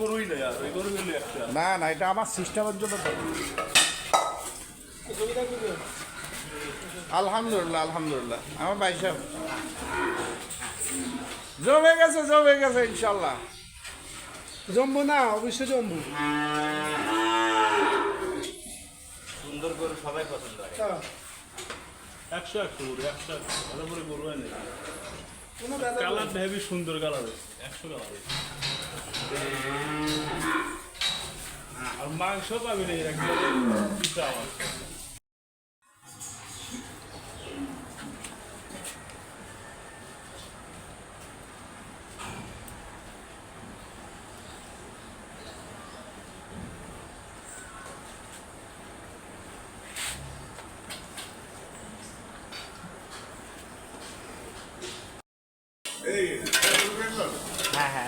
গরুই নয় আর ওই গরু গেলে একটা। না না এটা আমার সিস্টেমের জন্য আলহামদুলিল্লাহ আলহামদুলিল্লাহ। আমার ভাই সাহেব। জমে গেছে জমে গেছে ইনশাল্লাহ জম্বু না অবশ্যই জম্বু। সুন্দর করে সবাই পছন্দ করে। হ্যাঁ, একশো একশো গরু একশো একশো। ভালো করে গরু হয় না নেই। হেভি সুন্দর কালার একশো কালার আর মাংস পাবি না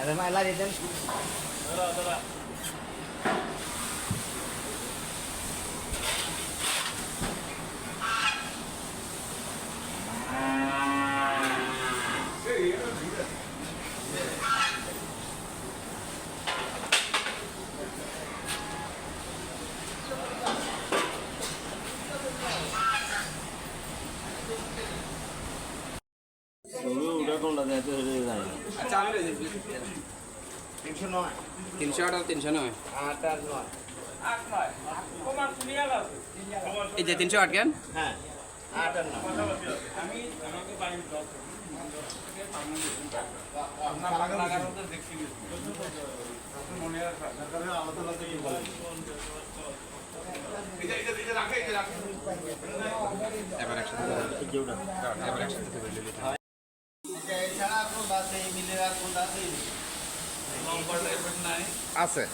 அது மாதிரி எல்லாம் না। তিনশো নয়। তিনশো আট আর তিনশো নয়? আট আর নয়। এই যে তিনশো আট কেন? হ্যাঁ আট আর নয়। এবার একসাথে এবার একসাথে। আছে